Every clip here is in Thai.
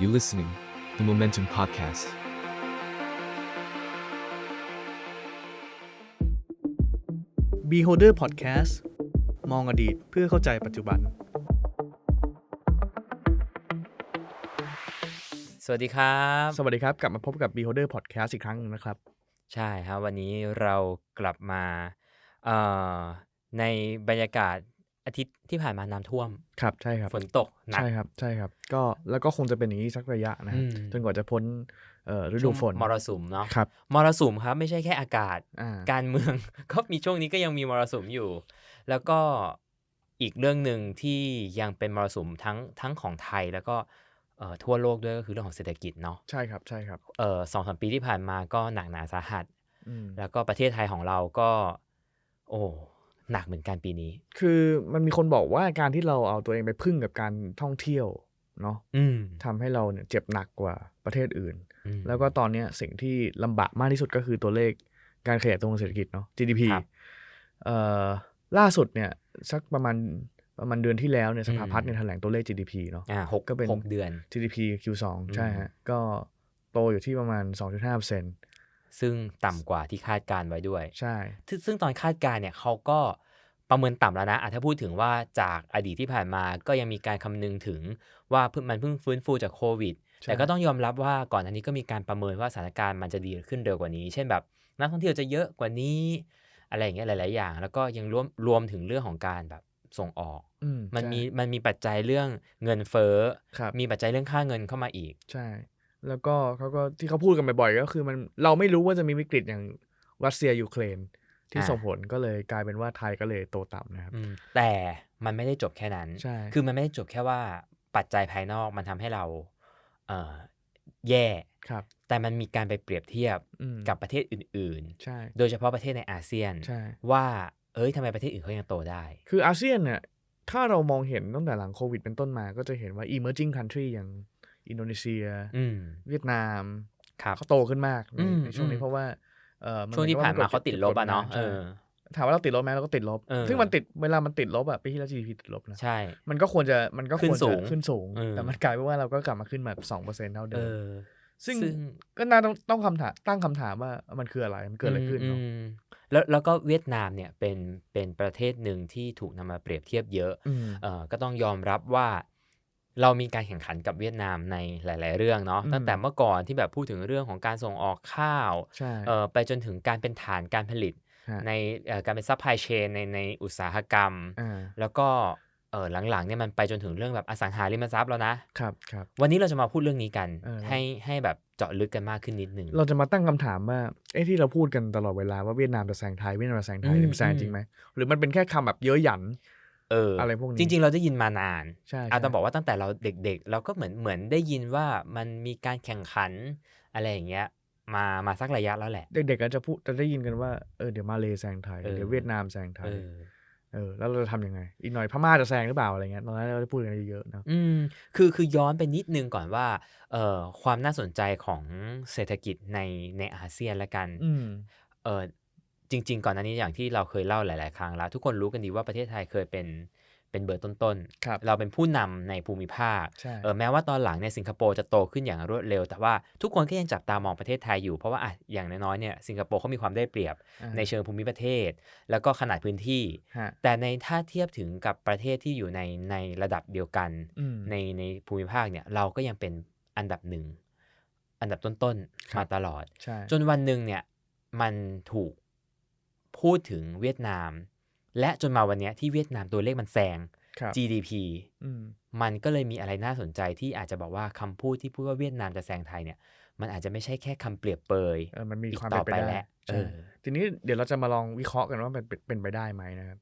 You're listening the Momentum Podcast. Beholder Podcast มองอดีตเพื่อเข้าใจปัจจุบัน สวัสดีครับ สวัสดีครับ กลับมาพบกับ Beholder Podcast อีกครั้งหนึงนะครับ ใช่ครับ วันนี้เรากลับมาเอ่อในบรรยากาศอาทิตย์ ที่ผ่านมาน้ำท่วม ครับใช่ครับฝนตกหนักใช่ครับใช่ครับ ก็แล้วก็คงจะเป็นอย่างนี้สักระยะนะครับอืมจนกว่าจะพ้นเอ่อฤดูฝนมรสุมเนาะครับมรสุมครับไม่ใช่แค่อากาศอ่าการเมืองก็มีช่วงนี้ก็ยังมีมรสุมอยู่ แล้วก็อีกเรื่องหนึ่งที่ยังเป็นมรสุมทั้งทั้งของไทยแล้วก็เอ่อทั่วโลกด้วยก็คือเรื่องของเศรษฐกิจเนาะใช่ครับใช่ครับเอ่อสองสามปีที่ผ่านมาก็หนักหนาสาหัสอืมแล้วก็ประเทศไทยของเราก็ โอ้ หนักเหมือนกันปีนี้ คือมันมีคนบอกว่าการที่เราเอาตัวเองไปพึ่งกับการท่องเที่ยวเนาะอืมทำให้เราเนี่ยเจ็บหนักกว่าประเทศอื่นอืมแล้วก็ตอนเนี้ยสิ่งที่ลำบากมากที่สุดก็คือตัวเลขการขยายตัวของเศรษฐกิจเนาะ GDP ครับเอ่อล่าสุดเนี่ยสักประมาณประมาณเดือนที่แล้วเนี่ยอืสมภาพัฒน์เนี่ยแถลงตัวเลข GDP เนาะอ่าหกก็เป็นหกเดือน GDP Q2 ใช่อืมฮะ ก็โตอยู่ที่ประมาณ 2.5%ซึ่ งต่ำกว่าที่คาดการไว้ด้วย ใช่ ซึ่งซึ่งตอนคาดการณ์เนี่ยเขาก็ประเมินต่ำแล้วนะอะถ้าพูดถึงว่าจากอดีตที่ผ่านมาก็ยังมีการคำนึงถึงว่าเพิ่งมันเพิ่งฟื้นฟูจากโควิดใช่แต่ก็ต้องยอมรับว่าก่อนอันนี้ก็มีการประเมินว่าสถานการณ์มันจะดีขึ้นเร็วกว่านี้ เช่นแบบนักท่องเที่ยวจะเยอะกว่านี้ อะไรอย่างเงี้ยหลาย ๆ อย่าง แล้วก็ยังรวมรวมถึงเรื่องของการแบบส่งออกอืมมันใช่มีมันมีปัจจัยเรื่องเงินเฟ้อครับมีปัจจัยเรื่องค่าเงินเข้ามาอีก ใช่ แล้วก็เขาก็ที่เขาพูดกันบ่อยๆก็คือมันเราไม่รู้ว่าจะมีวิกฤตอย่างรัสเซียยูเครนที่อ่าส่งผลก็เลยกลายเป็นว่าไทยก็เลยโตต่ำนะครับอืมแต่มันไม่ได้จบแค่นั้นใช่คือมันไม่ได้จบแค่ว่าปัจจัยภายนอกมันทำให้เราเอ่อแย่ครับ แต่มันมีการไปเปรียบเทียบอืมกับประเทศอื่นใช่ๆโดยเฉพาะประเทศในอาเซียนใช่ว่า เอ้ยทำไมประเทศอื่นเขายังโตได้ คืออาเซียนเนี่ยถ้าเรามองเห็นตั้งแต่หลังโควิดเป็นต้นมาก็จะเห็นว่า emerging country อย่าง อินโดนีเซียอืมเวียดนามครับเขาโตขึ้นมากในอืมในช่วงอืนี้มเพราะว่าเอ่อช่วงที่หผ่านถึมาเขาติดลบอะเนาะใช่เออถามว่าเราติดลบไหมเราก็ติดลบเออซึ่งมันติดเวลามันติดลบอะปีที่แล้ว GDP ติดลบนะใช่ มันก็ควรจะมันก็ขึ้ควรนสูจะงขึ้นสูงเออแต่มันกลายเป็นว่าเราก็กลับมาขึ้นแบบสองเปอร์เซ็นต์เท่าเดิเอมอซึ่งซึ่งก็น่าต้องต้องคำถามตั้งคำถามว่ามันคืออะไรมันเกิดอะไรขึ้นเนาะอืมแล้วแล้วก็เวียดนามเนี่ยเป็นเป็นประเทศหนึ่งที่ถูกนำมาเปรียบเทียบเยอะอืมเอ่อก็ต้องยอมรับว่า เรามีการแข่งขันกับเวียดนามในหลาย ๆ เรื่องเนาะอืมตั้งแต่เมื่อก่อนที่แบบพูดถึงเรื่องของการส่งออกข้าวใช่เอ่อไปจนถึงการเป็นฐานการผลิตฮะในเอ่อการเป็นซัพพลายเชนในในอุตสาหกรรมอ่าแล้วก็เออหลัง ๆ เนี่ยมันไปจนถึงเรื่องแบบอสังหาริมทรัพย์แล้วนะครับครับวันนี้เราจะมาพูดเรื่องนี้กันเออให้ให้แบบเจาะลึกกันมากขึ้นนิดนึงเราจะมาตั้งคำถามว่าเอ้ที่เราพูดกันตลอดเวลาว่าเวียดนามจะแซงไทยเวียดนามจะแซงไทยอืมมันแซงจริงไหมหรือมันเป็นแค่คำแบบเย้ยหยัน เอออะไรพวกนี้จริง ๆ เราได้ยินมานานใช่อาใช่ต้องบอกว่าตั้งแต่เราเด็ก ๆ เราก็เหมือนเหมือนได้ยินว่ามันมีการแข่งขันอะไรอย่างเงี้ยมามาสักระยะแล้วแหละ เด็กๆก็จะพูดจะได้ยินกันว่าเออเดี๋ยวมาเลแซงไทยเออเดี๋ยวเวียดนามแซงไทเอยอเออแล้วเราจะทำยังไง อีกหน่อยพม่าจะแซงหรือเปล่าอะไรเงี้ยตอนนั้นเราได้พูดกันเยอะๆเนาะอืมคือคือย้อนไปนิดนึงก่อนว่าเอ่อความน่าสนใจของเศรษฐกิจในในอาเซียนละกันอืมเออ จริง ๆ ก่อนหน้านี้อย่างที่เราเคยเล่าหลาย ๆ ครั้งแล้ว ทุกคนรู้กันดีว่าประเทศไทยเคยเป็นเป็นเบอร์ต้นครับๆเราเป็นผู้นำในภูมิภาคใช่เออแม้ว่าตอนหลังเนี่ยสิงคโปร์จะโตขึ้นอย่างรวดเร็ว แต่ว่าทุกคนก็ยังจับตามองประเทศไทยอยู่ เพราะว่าอะอย่างน้อยๆ เนี่ยสิงคโปร์เขามีความได้เปรียบอ่าในเชิงภูมิประเทศ แล้วก็ขนาดพื้นที่ฮะแต่ในถ้าเทียบถึงกับประเทศที่อยู่ในในระดับเดียวกันอืมในในภูมิภาคเนี่ยเราก็ยังเป็นอันดับหนึ่งอันดับต้นคๆรับมาตลอดใช่จนวันหนึ่งเนี่ยมันถูก พูดถึงเวียดนาม และจนมาวันเนี้ยที่เวียดนามตัวเลขมันแซงครับ GDP อืมมันก็เลยมีอะไรน่าสนใจที่อาจจะบอกว่าคำพูดที่พูดว่าเวียดนามจะแซงไทยเนี่ย มันอาจจะไม่ใช่แค่คำเปรียบเปยเออมันมีอีกความต่เป็อนไปไปได้แล้วใช่เออทีนี้เดี๋ยวเราจะมาลองวิเคราะห์กันว่ามันเป็นเป็นไปได้ไหมนะครับ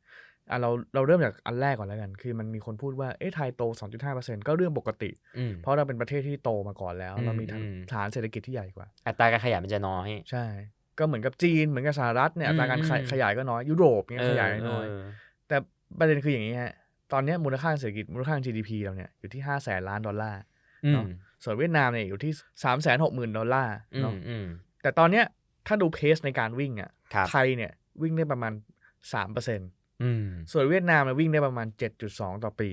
อะเราเราเริ่มจากอันแรกก่อนแล้วกัน คือมันมีคนพูดว่าเอ๊ะไทยโต 2.5%ก็เรื่องปกติอืมเพราะเราเป็นประเทศที่โตมาก่อนแล้วอืมเรามีฐานอืมฐานเศรษฐกิจที่ใหญ่กว่า อัตราการขยายมันจะน้อย ใช่ ก็เหมือนกับจีนเหมือนกับสหรัฐเนี่ยอัตราการขยอืมขยายก็น้อยยุโรปเนี่ยขยายน้อยเออแต่ประเด็นคืออย่างนี้ฮะตอนเนี้ยมูลค่าเศรษฐกิจมูลค่า GDP เราเนี่ยอยู่ที่5 0 0แสนล้านดอลลาร์อืเนาะมส่วนเวียดนามเนี่ยอยู่ที่3 6 0 0 0 0ดอลลาร์อืเนาะมอืมแต่ตอนเนี้ยถ้าดูเพสในการวิ่งอะครับไทยเนี่ยวิ่งได้ประมาณ3%อืมส่วนเวียดนามเนี่ยวิ่งได้ประมาณ7.2ต่อปี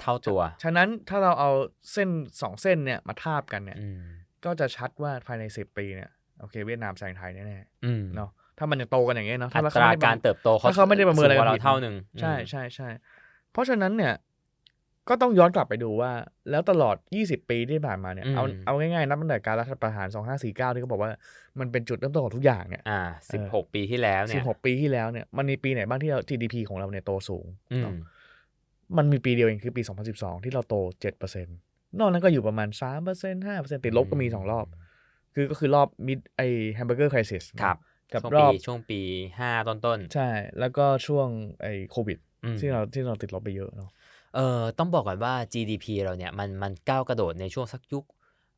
เท่าตัว ฉะนั้นถ้าเราเอาเส้นสองเส้นเนี่ยมาทาบกันเนี่ยอืมก็จะชัดว่าภายในสิบปีเนี่ย โอเค เวียดนามแซงไทยแน่อืมๆเนาะถ้ามันยังโตกันอย่างเงี้ยเนาะอัถ้าตราไม่ได้การเติบโตถ้าเขาไม่ได้ประเมินอะไรสูงกว่าเราผิดเท่าหนึ่งใช่อืมใช่ใช่เพราะฉะนั้นเนี่ย ก็ต้องย้อนกลับไปดูว่า แล้วตลอด 20 ปีที่ผ่านมาเนี่ยเอาอืมเอาง่ายๆนับตั้งแต่การรัฐประหาร 2549 ที่เขาบอกว่ามันเป็นจุดเริ่มต้นของทุกอย่างเนี่ยอ่าสิบหกปีที่แล้วเนี่ย16 ปีที่แล้วเนี่ยมันมีปีไหนบ้างที่เรา GDP ของเราเนี่ยโตสูงอืมเนาะมันมีปีเดียวเองคือปี 2012 ที่เราโต 7%นอกนั้นก็อยู่ประมาณ 3% 5%ติดลบก็มี2รอบ คือก็คือรอบมิดไอแฮมเบอร์เกอร์คริสิสครับกับช่วงรปีอบช่วงปีห้าต้นต้นๆใช่ แล้วก็ช่วงไอโควิดอืมที่เราที่เราติดลบไปเยอะเนาะเอ่อต้องบอกก่อนว่า GDP เราเนี่ยมันมันก้าวกระโดดในช่วงสักยุค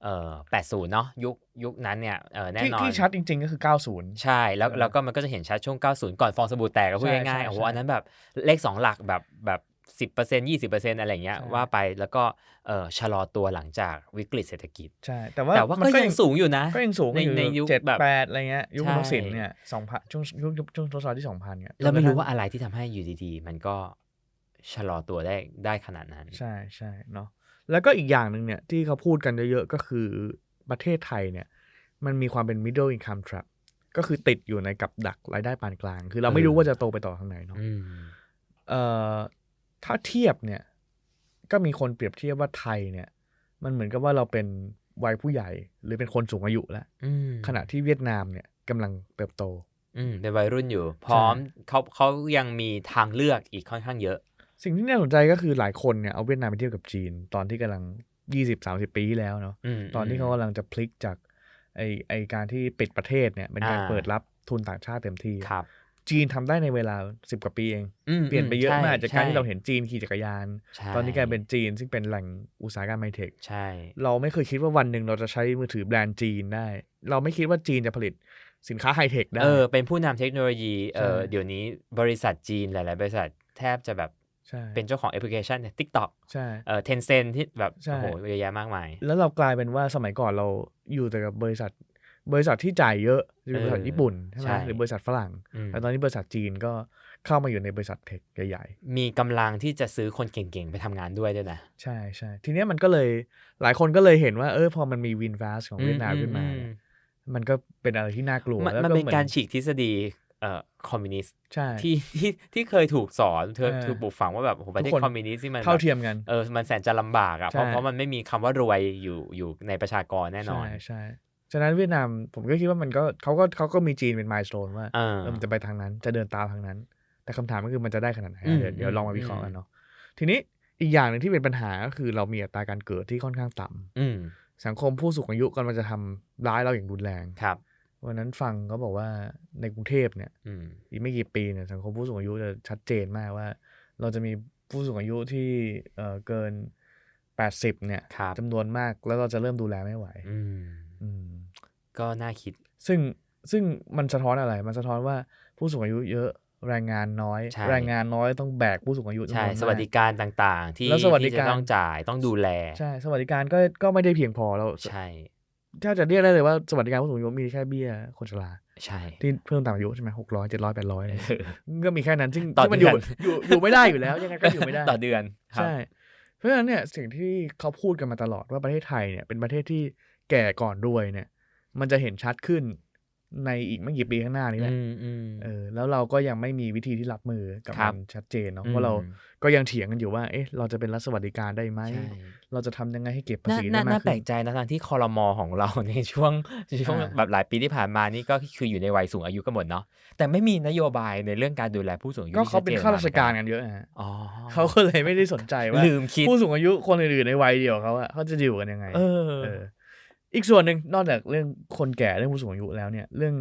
เอ่อ80 เนาะยุคยุคนั้นเนี่ยเอ่อแน่ที่นอนที่ชัดจริง ๆ ก็คือ 90 ใช่แล้วเออแล้วก็มันก็จะเห็นชัดช่วง 90 ก่อนฟองสบู่แตกก็พูดใช่ง่ายใช่ๆโอ้โหใช่อันนั้นแบบเลข 2 หลักแบบแบบ สิบเปอร์เซ็นต์ยี่สิบเปอร์เซ็นต์อะไรอย่างเงี้ยใช่ว่าไปแล้วก็เอ่อชะลอตัวหลังจากวิกฤตเศรษฐกิจใช่แต่ว่าแต่ว่ามัก็นยังสูงอยู่นะ ก็ยังสูงในอยู่ในยุคเจ็ดแบบแปดอะไรเงี้ยยุคคุณใช่ทักษิณเนี่ยสองพันช่วงยุคยุคช่วงทศวรรษที่สองพันเนี่ยแล้วไม่จนกะรู้ทั่งว่าอะไรที่ทำให้อยู่ดีๆ มันก็ชะลอตัวได้ได้ขนาดนั้น ใช่ใช่เนาะแล้วก็อีกอย่างหนึ่งเนี่ยที่เขาพูดกันเยอะๆก็คือประเทศไทยเนี่ย มันมีความเป็น middle income trap ก็คือติดอยู่ในกับดักรายได้ปานกลาง คือเราไม่เออรู้ว่าจะโตไปต่อทางไหนเนาะอืมเอ่อ ถ้าเทียบเนี่ยก็มีคนเปรียบเทียบว่าไทยเนี่ย มันเหมือนกับว่าเราเป็นวัยผู้ใหญ่ หรือเป็นคนสูงอายุแล้วอืมขณะที่เวียดนามเนี่ยกำลังเติบโต อืมเป็นวัยรุ่นอยู่ พร้อมเขาเขายังมีทางเลือกอีกค่อนข้างเยอะ สิ่งที่น่าสนใจก็คือหลายคนเนี่ยเอาเวียดนามไปเทียบกับจีน ตอนที่กำลัง20-30ปีที่แล้วเนาะอืมตอนที่เขากำลังจะพลิกจากไอไอการที่ปิดประเทศเนี่ยเป็นการอ่าเปิดรับทุนต่างชาติเต็มที่ครับ จีนทำได้ในเวลา10กว่าปีเองอืมเปลี่ยนไปเยอะใช่มากจากการใช่ที่เราเห็นจีนขี่จักรยานใช่ตอนนี้กลายเป็นจีนซึ่งเป็นแหล่งอุตสาหกรรมไฮเทคใช่ เราไม่เคยคิดว่าวันหนึ่งเราจะใช้มือถือแบรนด์จีนได้ เราไม่คิดว่าจีนจะผลิตสินค้าไฮเทคได้เออเป็นผู้นำเทคโนโลยีเออใช่เดี๋ยวนี้บริษัทจีนหลาย ๆ บริษัทแทบจะแบบใช่เป็นเจ้าของแอปพลิเคชันเนี่ย TikTok ใช่เอ่อ Tencent ที่แบบใช่โอ้โหเยอะแยะมากมาย แล้วเรากลายเป็นว่าสมัยก่อนเราอยู่แต่กับบริษัท บริษัทที่จ่ายเยอะคือบริษัทเออญี่ปุ่นใช่ไหมใช่หรือบริษัทฝรั่งอืมแต่ตอนนี้บริษัทจีนก็เข้ามาอยู่ในบริษัทเทคใหญ่มีกำลังที่จะซื้อคนเก่งๆ ไปทำงานด้วยด้วยนะๆใช่ใช่ทีเนี้ยมันก็เลยหลายคนก็เลยเห็นว่าเออพอมันมีวินฟาสของเวียดนามอืมขึ้นมาอืมเนี่ยมันก็เป็นอะไรที่น่ากลัว มันแล้วมันก็เป็นหอการฉีกทฤษฎีเอ่อคอมมิวนิสต์ใช่ที่ที่ที่เคยถูกสอนเธอเออถูกปลูกฝังว่าแบบโอ้โหประเทศทุกคนคอมมิวนิสต์ที่มันเท่าแบบเทียมกันเออมันแสนจะลำบากอะเพราะใช่เพราะมันไม่มีคำว่ารวยอยู่อยู่ในประชากรแน่นอนใช่ใช่ ฉะนั้นเวียดนามผมก็คิดว่ามันก็เขาก็เขาก็มีจีนเป็นมายส o ต e ว่าเออเออมันจะไปทางนั้นจะเดินตามทางนั้น แต่คำถามก็คือมันจะได้ขนาดไหนอืมเดี๋ยวเดี๋ยวลองมาอืมวิเคราะห์กันเนาะทีนี้อีกอย่างหนึ่งที่เป็นปัญหาก็คือเรามีอัตราการเกิดที่ค่อนข้างต่ำอืมสังคมผู้สูงอายุกำลังจะทำร้ายเราอย่างรุนแรงครับวันนั้นฟังเขาบอกว่าในกรุงเทพเนี่ยอืมอีกไม่กี่ปีเนี่ยสังคมผู้สูงอายุจะชัดเจนมากว่า เราจะมีผู้สูงอายุที่เอ่อเกิน 80 เนี่ยครับจำนวนมากแล้วเราจะเริ่มดูแลไม่ไหวอืมอืม ก็น่าคิด ซึ่งซึ่งมันสะท้อนอะไร มันสะท้อนว่าผู้สูงอายุเยอะแรงงานน้อยใช่แรงงานน้อยต้องแบกผู้สูงอายุจำนวนใช่มากสวัสดิการต่างๆ ที่แล้วสวัสดิที่การจะต้องจ่ายต้องดูแล ใช่ สวัสดิการก็ก็ไม่ได้เพียงพอแล้วใช่ถ้าจะเรียกได้เลยว่าสวัสดิการผู้สูงอายุมีแค่เบี้ยคนชราใช่ ที่เพิ่มตามอายุใช่ไหมหกร้อยเจ็ดร้อยแปดร้อยก็มีแค่นั้นซึ่งต่อซึ่งมันอยู่เดือนอยู่อยู่ไม่ได้อยู่แล้ว ยังไงก็อยู่ไม่ได้ต่อเดือนครับใช่เพราะฉะนั้นเนี่ยสิ่งที่เขาพูดกันมาตลอดว่าประเทศไทยเนี่ยเป็นประเทศที่แก่ก่อนรวยเนี่ย มันจะเห็นชัดขึ้นในอีกไม่กี่ปีข้างหน้านี้แหละอืมอืมเออแล้วเราก็ยังไม่มีวิธีที่รับมือกับครัมับนชัดเจนเนาะเพราะเราก็ยังเถียงกันอยู่ว่า เอ๊ะ เราจะเป็นรัฐสวัสดิการได้ไหมใช่เราจะทำยังไงให้เก็บภาน่าษีได้น่ามาน่ากแปลขึ้นกใจนะทางที่คอรมอของเราในช่วงช่วงอ่าแบบหลายปีที่ผ่านมานี่ก็คืออยู่ในวัยสูงอายุกันหมดเนาะแต่ไม่มีนโยบายในเรื่องการดูแลผู้สูงอายุก็ที่เขาเป็นชัดจข้าราชการมกันเยอะนะฮะอ๋อเขาก็เลยไม่ได้สนใจว่าลืมคิดผู้สูงอายุคนอื่นๆในวัยเดียวเขาอะเขาจะอยู่กันยังไง เออเอออีกส่วนหนึ่งนอกจากเรื่องคนแก่เรื่องผู้สูงอายุแล้วเนี่ยเรื่อง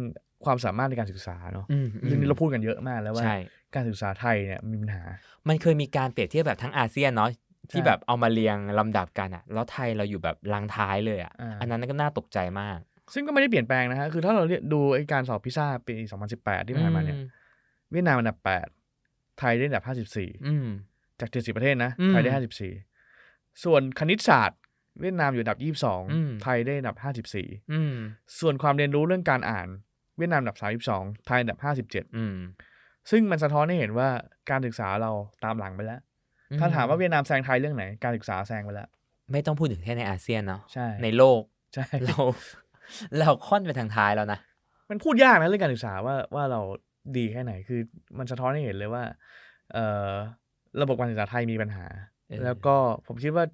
ความสามารถในการศึกษาเนาะอืมเรื่องนี้เราพูดกันเยอะมากแล้วว่าใช่การศึกษาไทยเนี่ยมีปัญหา มันเคยมีการเปรียบเทียบแบบทั้งอาเซียนเนาะที่ใช่แบบเอามาเรียงลำดับกันอะแล้วไทยเราอยู่แบบลังท้ายเลยอะอ่าอันนั้นก็น่าตกใจมาก ซึ่งก็ไม่ได้เปลี่ยนแปลงนะฮะคือถ้าเราเรียกดูไอ้การสอบพิซซ่าปี 2018 ที่ผ่านมาเนี่ยอืเวียดนามอันดับ 8 ไทยได้อันดับอืม54จาก 70 ประเทศนะอืมไทยได้ 54 ส่วนคณิตศาสตร์ เวียดนามอยู่อันดับอืม22 ไทยได้อันดับ 54อืมส่วนความเรียนรู้เรื่องการอ่าน เวียดนามอันดับ 32 ไทยอันดับ 57อืมซึ่งมันสะท้อนให้เห็นว่าการศึกษาเราตามหลังไปแล้ว ถ้าถามว่าเวียดนามแซงไทยเรื่องไหน การศึกษาแซงไปแล้ว ไม่ต้องพูดถึงแค่ในอาเซียนเนาะใช่ในโลกใช่เรา เราค่อนไปทางท้ายแล้วนะ มันพูดยากนะเรื่องการศึกษาว่าว่าเราดีแค่ไหน คือมันสะท้อนให้เห็นเลยว่า เอ่อระบบการศึกษาไทยมีปัญหาเออแล้วก็ผมคิดว่า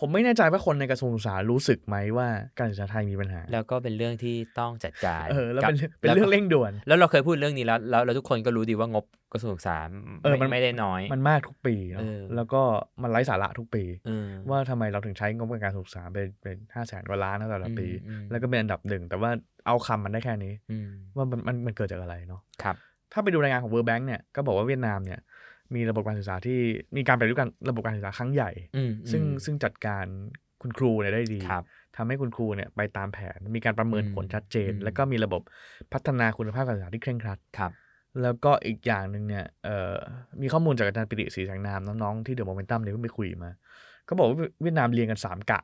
ผมไม่แน่ใจว่าคนในกระทรวงศึกษารู้สึกไหมว่าการศึกษาไทยมีปัญหา แล้วก็เป็นเรื่องที่ต้องจัดการเออแล้วกับเป็นเป็นเรื่องเร่งด่วน แล้วเราเคยพูดเรื่องนี้แล้วแล้วแล้วทุกคนก็รู้ดีว่างบกระทรวงศึกษาเออไม่มันไม่ได้น้อย มันมากทุกปีเนอะเออแล้วก็มันไร้สาระทุกปีเออว่าทำไมเราถึงใช้งบการศึกษาไปเป็นห้าแสนกว่าล้านนะแต่ละปีอืมแล้วก็เป็นอันดับหนึ่ง แต่ว่าเอาคำมันได้แค่นี้อืมว่ามันมันมันเกิดจากอะไรเนาะครับถ้าไปดูรายงานของ World Bank เนี่ยก็บอกว่าเวียดนามเนี่ย มีระบบการศึกษาที่มีการปฏิรูปการระบบการศึกษาครั้งใหญ่อืมซึ่งอืมซึ่งจัดการคุณครูเนี่ยได้ดีครับทำให้คุณครูเนี่ยไปตามแผน มีการประเมินอืมผลชัดเจนอืมแล้วก็มีระบบพัฒนาคุณภาพการศึกษาที่เคร่งครัดครับ แล้วก็อีกอย่างหนึ่งเนี่ยเอ่อมีข้อมูลจากอาจารย์ปิติศรีแสงนามน้องๆที่เดอะโมเมนตัมเนี่ยเพิ่งไปคุยมาก็บอกว่าเวียดนามเรียนกันสามกะ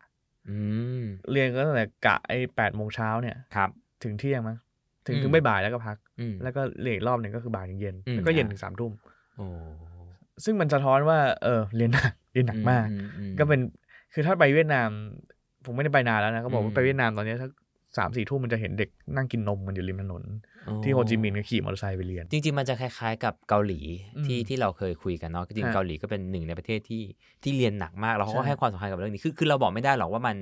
อืมเรียนกันตั้งแต่กะไอ้แปดโมงเช้าเนี่ยครับ ถึงเที่ยงมั้งถึงอืมถึงบ่ายๆแล้วก็พักอืมแล้วก็เรียนอีกรอบหนึ่งก็คือบ่ายถึงเย็นอืมแล้วก็เย็นอ่าถึงสามทุ่มโอ้ ซึ่งมันสะท้อนว่า เออเรียนหนักเรียนหนักมากอือืมก็เป็นคือถ้าไปเวียดนาม ผมไม่ได้ไปนานแล้วนะเขาบอกอืว่ามไปเวียดนามตอนนี้ถ้าสามสี่ทุ่มมันจะเห็นเด็กนั่งกินนมกันอยู่ริมถนนโอ้ที่โฮจิมินห์ก็ขี่มอเตอร์ไซค์ไปเรียน จริง ๆ มันจะคล้าย ๆ กับเกาหลีที่อืมที่เราเคยคุยกันเนาะจริงฮะๆเกาหลีก็เป็นหนึ่งในประเทศที่ที่เรียนหนักมากแล้วเขาก็ใช่ให้ความสำคัญกับเรื่องนี้คือคือเราบอกไม่ได้หรอกว่ามัน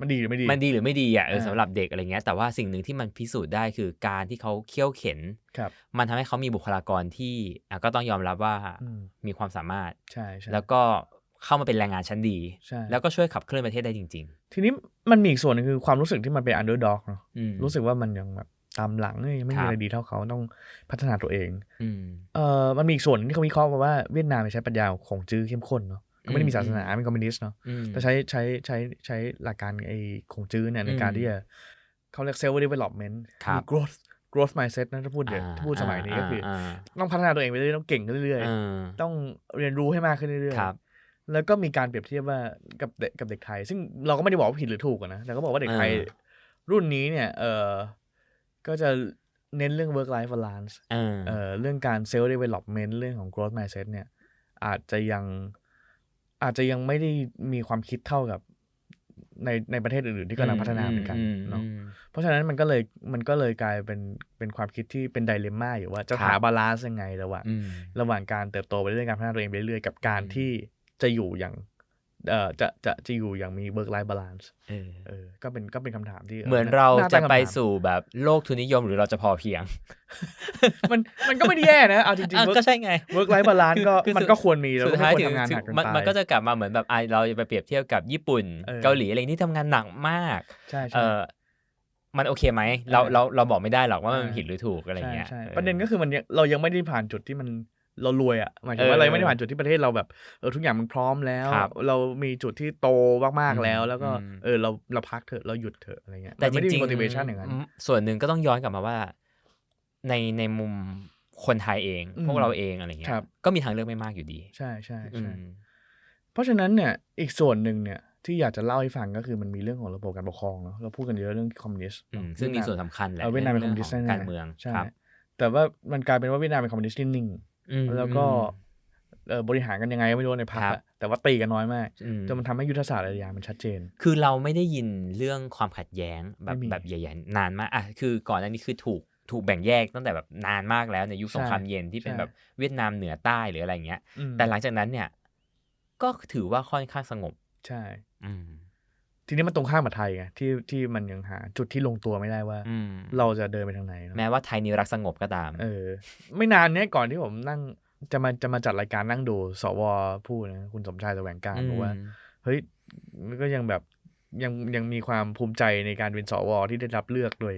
มันดีหรือไม่ดี มันดีหรือไม่ดีอะเอออ่าสำหรับเด็กอะไรเงี้ยแต่ว่าสิ่งหนึ่งที่มันพิสูจน์ได้คือการที่เขาเคี่ยวเข็นครับมันทำให้เขามีบุคลากรที่อะก็ต้องยอมรับว่าอืมมีความสามารถใช่ใช่แล้วก็เข้ามาเป็นแรงงานชั้นดีใช่แล้วก็ช่วยขับเคลื่อนประเทศได้จริงทีนี้มันมีอีกส่วนหนึงคือความรู้สึกที่มันเป็นอันเดอร์ด็อกเนาะๆอืมรู้สึกว่ามันยังแบบตามหลังเอ้ยยังไม่ครัมีบอะไรดีเท่าเขาต้องพัฒนาตัวเองอืมเอ่อมันมีอีกส่วนหนึ่งที่เขาวิเคราะห์มาว่าเวียดนามใช้ปรัชญาของจื้อเข้มข้นเนาะ ก็ไม่ได้มีศาสนาเป็นคอมมิวนิสต์เนาะอืมแต่ใช้ใช้ใช้ใช้หลักการไอ้ของจื้อเนี่ยในการอืมที่จะเขาเรียก self development ครับมี growth growth mindset นะถ้าพูดเดี๋ยวอ่าถ้าพูดสมัยนี้ก็คืออาาต้องพัฒนาตัวเองไปเรื่อยๆต้องเก่งขึ้นเรื่อยเออๆต้องเรียนรู้ให้มากขึ้นเรื่อยครับๆแล้วก็มีการเปรียบเทียบว่ากับเด็กกับเด็กไทย ซึ่งเราก็ไม่ได้บอกว่าผิดหรือถูกอะนะแต่ก็บอกว่าเด็กไทยเออรุ่นนี้เนี่ยเออก็จะเน้นเรื่อง work life balance เออเอ่อเรื่องการ self development เรื่องของ growth mindset เนี่ย อาจจะยัง อาจจะยังไม่ได้มีความคิดเท่ากับในในประเทศอื่นๆที่กำลังพัฒนาเหมือนกันเนาะอืมเพราะฉะนั้นมันก็เลยมันก็เลยกลายเป็นเป็นความคิดที่เป็นไดเลม่าอยู่ว่าจะครับหาบาลานซ์ยังไงระหว่างอืมระหว่างการเติบโตไปเรื่อยๆการพัฒนาตัวเองไปเรื่อยๆกับการอืมที่จะอยู่อย่างเอ่อ จะจะจะอยู่อย่างมี work life balance เออเออก็เป็นก็เป็นคำถามที่เหมือนเราน่จะตั้งคำถามไปสู่แบบโลกทุนนิยมหรือเราจะพอเพียง มันมันก็ไม่ได้แย่นะ เอาจริงอะๆ work ก็ใช่ไง work life balance ก็คือมันสุดก็ควรมีแล้วสุก็ดไม่ท้ายควรถึงทำงานถึหงนักเกินมันไปมันก็จะกลับมาเหมือนแบบอะเราจะไปเปรียบเทียบกับญี่ปุ่นเออเกาหลีอะไรที่ทำงานหนักมากใช่เอใช่อมันโอเคไหมเราเออเราเราบอกไม่ได้หรอกว่ามันเออผิดหรือถูกอะไรใช่เงี้ยใช่ออประเด็นก็คือมันยังเรายังไม่ได้ผ่านจุดที่มัน เรารวยอะหมายถึงว่าเออเรายังไม่ได้ผ่านจุดที่ประเทศเราแบบเออทุกอย่างมันพร้อมแล้วครับเรามีจุดที่โตมากๆแล้ว แล้วก็อืมเออเราเราพักเถอะเราหยุดเถอะอะไรเงี้ยแต่มันจไม่ได้ริมีง motivation อย่างนั้นส่วนหนึ่งก็ต้องย้อนกลับมาว่า ในในมุมคนไทยเองอืมพวกเราเองอะไรเงี้ครัยบก็มีทางเลือกไม่มากอยู่ดี ใช่ใช่อืใช่มเพราะฉะนั้นเนี่ยอีกส่วนหนึ่งเนี่ยที่อยากจะเล่าให้ฟังก็คือมันมีเรื่องของระบบการปกครองเนาะเราพูดกันเยอะเรื่องคอมมิวนิสต์อืมเะซึ่งมีเวียดส่วนสำคัญแหละเออเวียดนามเป็นคอมมิวนิสต์รื่แน่ๆการเมืองใช่ครับแต่ว่ามันกลายเป็นว่าเวียดนามเป็นคอมมิวนิสต์ที่นิ่งอืม แล้วก็เอ่อบริหารกันยังไงก็ไม่รู้ในพรรคครับอะแต่ว่าตีกันน้อยมากอืมจนมันทำให้ยุทธศาสตร์หลายอย่างมันชัดเจน คือเราไม่ได้ยินเรื่องความขัดแย้งแบบไม่มีแบบใหญ่ๆนานมากอะคือก่อนหน้านี้คือถูกถูกแบ่งแยกตั้งแต่แบบนานมากแล้วในยุคสงครามเย็นที่เป็นใช่แบบเวียดนามเหนือใต้หรืออะไรเงี้ยอืมแต่หลังจากนั้นเนี่ย ก็ถือว่าค่อนข้างสงบ ใช่ อืม ทีนี้มันตรงข้ามกับไทยไงที่ที่มันยังหา จุดที่ลงตัวไม่ได้ว่า อืมเราจะเดินไปทางไหนเนอะแม้ว่าไทยนี้รักสงบก็ตาม เออ ไม่นานเนี้ยก่อนที่ผมนั่งจะมาจะมาจัดรายการนั่งดูสวพูดนะคุณสมชายแสวงการบอกว่า เฮ้ยมันก็ยังแบบยังยังมีความภูมิใจในการเป็นสวที่ได้รับเลือกโดย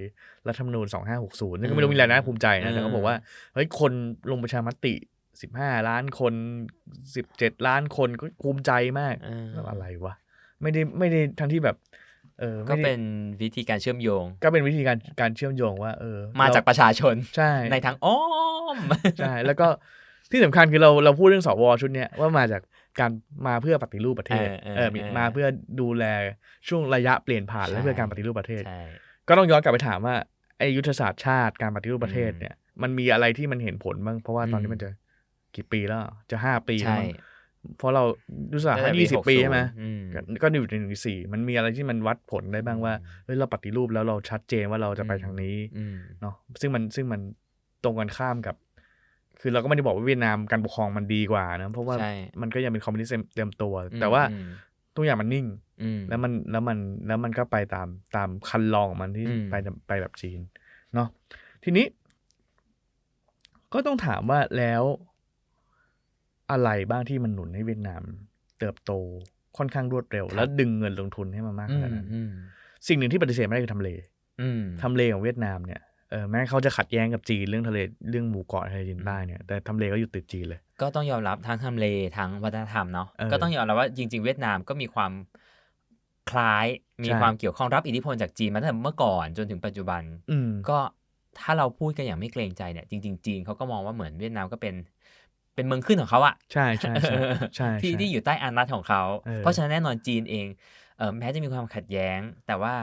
รัฐธรรมนูญ 2560ซึ่งก็ไม่รู้มีอะไรนะภูมิใจนะแต่เขาบอกว่าเฮ้ยคนลงประชามติ 15 ล้านคน 17 ล้านคนก็ภูมิใจมากเออ แล้วอะไรวะ ไม่ได้ไม่ได้ทั้งที่แบบ เออก็ไม่ได้เป็นวิธีการเชื่อมโยง ก็เป็นวิธีการการเชื่อมโยงว่า เออมาจากเประชาชนใช่ในทางอ้อม ใช่แล้วก็ที่สำคัญคือเราเราพูดเรื่องสวชุดเนี้ยว่ามาจากการมาเพื่อปฏิรูปประเทศเออเออเออมีเออ มาเพื่อดูแลช่วงระยะเปลี่ยนผ่านและใช่เพื่อการปฏิรูปประเทศ ใช่ ก็ต้องย้อนกลับไปถามว่าไอยุทธศาสตร์ชาติการปฏิรูปประเทศอืมเนี่ยมันมีอะไรที่มันเห็นผลบ้างเพราะว่าตอนนี้อืม มันจะกี่ปีแล้ว จะห้าปีแล้วใช่มั้ง เพราะเรารู้สึกตั้งแต่ห้ายี่สิบปีใช่ไหมอืมก็ก็อยู่ในหนึ่งสี่มันมีอะไรที่มันวัดผลได้บ้างว่าเฮ้ยเราปฏิรูปแล้วเราชัดเจนว่าเราจะไปทางนี้อืมเนาะซึ่งมันซึ่งมันตรงกันข้ามกับ คือเราก็ไม่ได้บอกว่าเวียดนามการปกครองมันดีกว่านะเพราะว่าใช่มันก็ยังเป็นคอมมิวนิสต์เต็มตัวอืมแต่ว่าอืมทุกอย่างมันนิ่งอืมแล้วมันแล้วมันแล้วมันก็ไปตามตามคันลองของมันที่อืมไปไปแบบจีนเนาะทีนี้ ก็ต้องถามว่าแล้ว อะไรบ้างที่มันหนุนให้เวียดนาม เติบโตค่อนข้างรวดเร็ว แล้วดึงเงินลงทุนให้มามากขอืมนาดนั้นอืมสิ่งหนึ่งที่ปฏิเสธไม่ได้คือทำเลอืมทำเลของเวียดนามเนี่ยเออแม้เขาจะขัดแย้งกับจีนเรื่องทะเลเรื่องหมู่เกาะทะเลจีนใต้เนี่ยแต่ทำเลก็อยู่ติดจีนเลย ก็ต้องยอมรับทั้งทำเลทั้งวัฒนธรรมเนาะเออก็ต้องยอมรับว่าจริง ๆ เวียดนามก็มีความคล้ายมีใช่ความเกี่ยวข้องรับอิทธิพลจากจีนมาตั้งแต่เมื่อก่อนจนถึงปัจจุบันอืมก็ถ้าเราพูดกันอย่างไม่เกรงใจเนี่ยจริง ๆ จีนเขาก็มองว่าเหมือนเวียดนามก็เป็น เป็นเมืองขึ้นของเขาอะใช่ใช่ใช่ใช่ที่ใช่ที่อยู่ใต้อานัตของเขาเออเพราะฉะนั้นแน่นอนจีนเองเออแม้จะมีความขัดแย้ง แต่ว่า